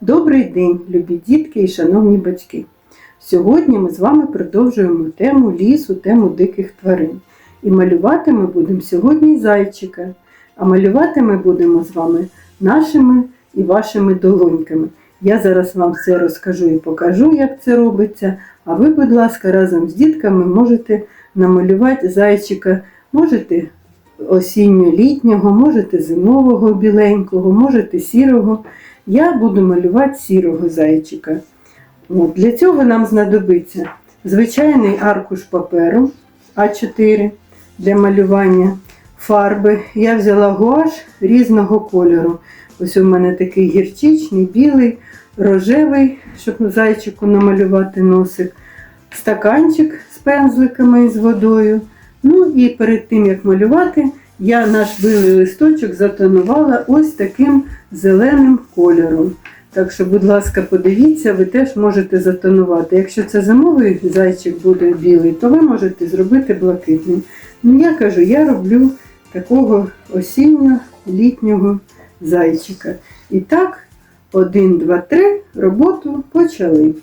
Добрий день, любі дітки і шановні батьки! Сьогодні ми з вами продовжуємо тему лісу, тему диких тварин. І малювати ми будемо сьогодні зайчика. А малювати ми будемо з вами нашими і вашими долоньками. Я зараз вам все розкажу і покажу, як це робиться. А ви, будь ласка, разом з дітками можете намалювати зайчика, можете осінньо-літнього, можете зимового біленького, можете сірого. Я буду малювати сірого зайчика. От, для цього нам знадобиться звичайний аркуш паперу А4 для малювання фарби. Я взяла гуаш різного кольору. Ось у мене такий гірчичний, білий, рожевий, щоб зайчику намалювати носик, стаканчик з пензликами і з водою. Ну і перед тим як малювати, я наш білий листочок затонувала ось таким зеленим кольором. Так що, будь ласка, подивіться, ви теж можете затонувати. Якщо це зимовий зайчик буде білий, то ви можете зробити блакитним. Ну, я кажу, я роблю такого осінньо-літнього зайчика. І так, один, два, три, роботу почали.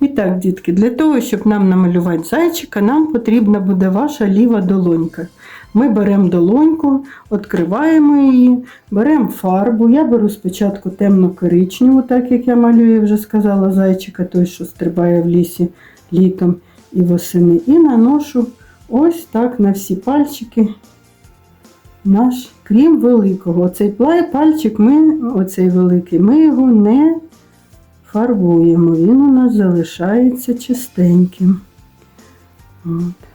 І так, дітки, для того, щоб нам намалювати зайчика, нам потрібна буде ваша ліва долонька. Ми беремо долоньку, відкриваємо її, беремо фарбу. Я беру спочатку темно-коричневу, так як я малюю, вже сказала, зайчика, той, що стрибає в лісі літом і восени. І наношу ось так на всі пальчики наш, крім великого. Оцей пальчик ми, оцей великий, ми його не фарбуємо. Він у нас залишається чистеньким. От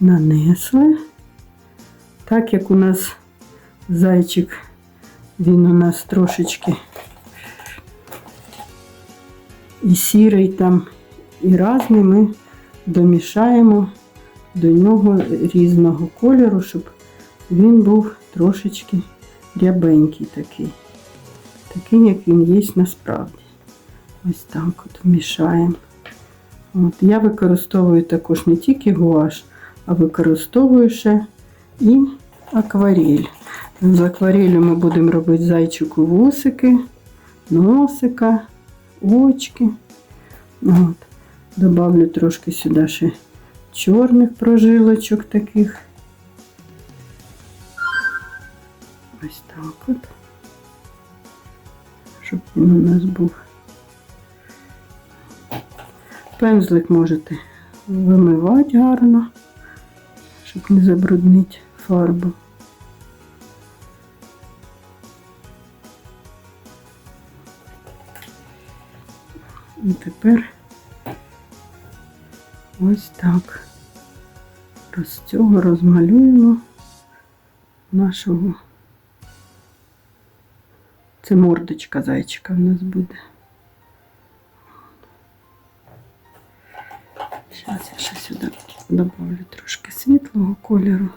нанесли. Так як у нас зайчик, він у нас трошечки і сірий там, і разний, ми домішаємо до нього різного кольору, щоб він був трошечки рябенький такий. Такий, як він є насправді. Ось так от вмішаємо. От, я використовую також не тільки гуаш, а використовую ще і акварель. З акварелю ми будемо робити зайчику вусики, носика, очки. От. Добавлю трошки сюди ще чорних прожилочок таких. Ось так от. Щоб він у нас був. Пензлик можете вимивати гарно, щоб не забруднити фарбу. І тепер ось так з цього розмалюємо нашого. Це мордочка зайчика в нас буде. Зараз я ще сюди добавлю трошки світлого кольору.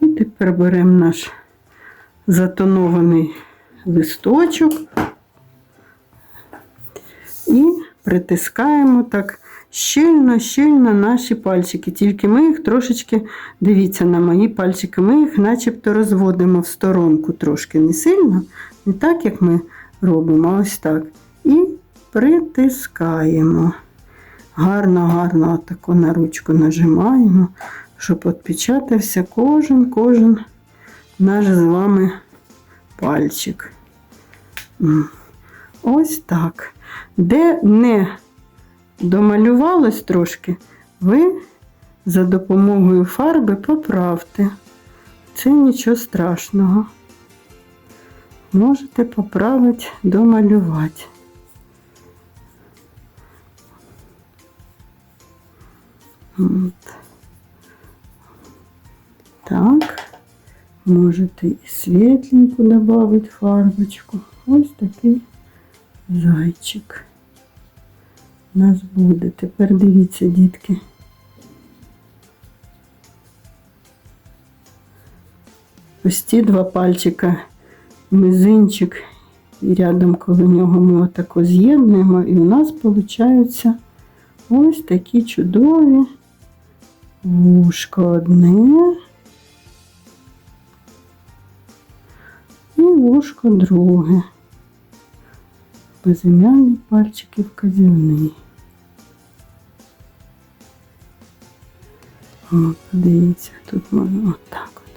І тепер беремо наш затонований листочок і притискаємо так щільно-щільно наші пальчики. Тільки ми їх трошечки, дивіться на мої пальчики, ми їх начебто розводимо в сторонку трошки не сильно, не так, як ми робимо, ось так. І притискаємо. Гарно-гарно отако на ручку нажимаємо, щоб відпечатався кожен, кожен наш з вами пальчик. Ось так. Де не домалювалось трошки, ви за допомогою фарби поправте. Це нічого страшного. Можете поправити, домалювати. От. Так, можете і світленьку додати фарбочку. Ось такий зайчик у нас буде. Тепер дивіться, дітки. Ось ці два пальчика, мизинчик і рядом коло нього ми отако з'єднуємо, і у нас виходить ось такі чудові вушко одне. І вушко друге. Безім'яний пальчик і вказівний. О, подивіться, тут можна отак от.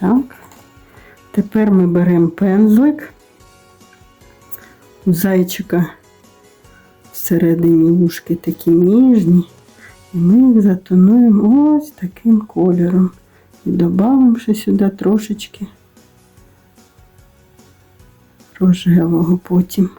Так. Тепер ми беремо пензлик. У зайчика всередині вушки такі ніжні. І ми їх затонуємо ось таким кольором. І додамо ще сюди трошечки рожевого потім.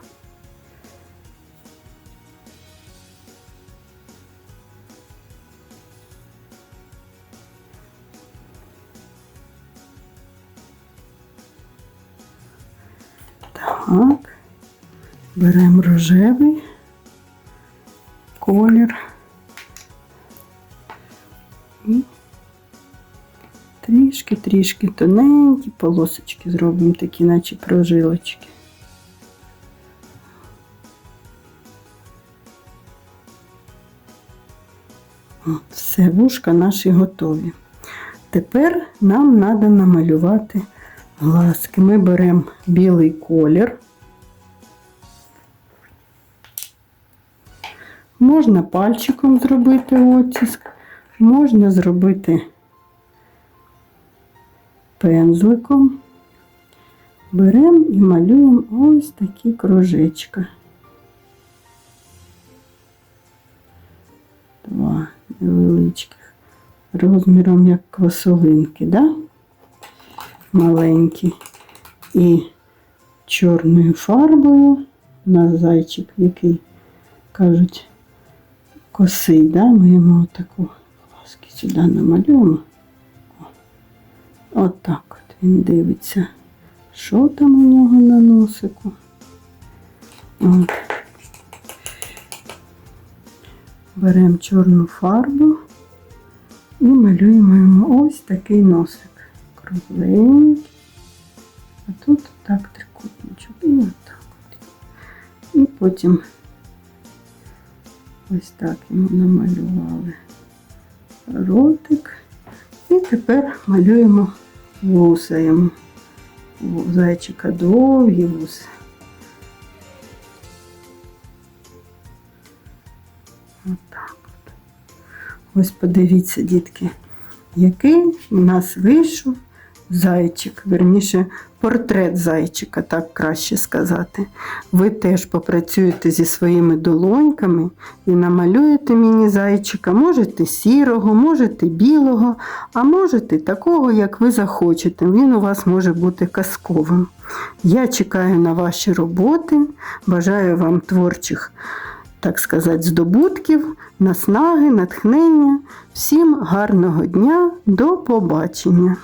Так, беремо рожевий колір і трішки-трішки тоненькі полосочки зробимо, такі, наче прожилочки. От, все, вушка наші готові. Тепер нам треба намалювати глазки. Ми беремо білий колір. Можна пальчиком зробити оттиск, можна зробити пензликом. Беремо і малюємо ось такі кружечка. Два невеличких, розміром як квасолинки, да? Маленькі. І чорною фарбою на зайчик, який кажуть косий, да? ми йому таку ласки сюди намалюємо. Отак от він дивиться, що там у нього на носику. От. Беремо чорну фарбу і малюємо йому ось такий носик. Кругленький. А тут так трикутничок. І отак от. І потім ось так йому намалювали ротик. І тепер малюємо вуса йому. Зайчика довгі вуси. Отак. Ось подивіться, дітки, який у нас вийшов зайчик, верніше, портрет зайчика, так краще сказати. Ви теж попрацюєте зі своїми долоньками і намалюєте міні-зайчика. Можете сірого, можете білого, а можете такого, як ви захочете. Він у вас може бути казковим. Я чекаю на ваші роботи, бажаю вам творчих так сказати, здобутків, наснаги, натхнення. Всім гарного дня, до побачення!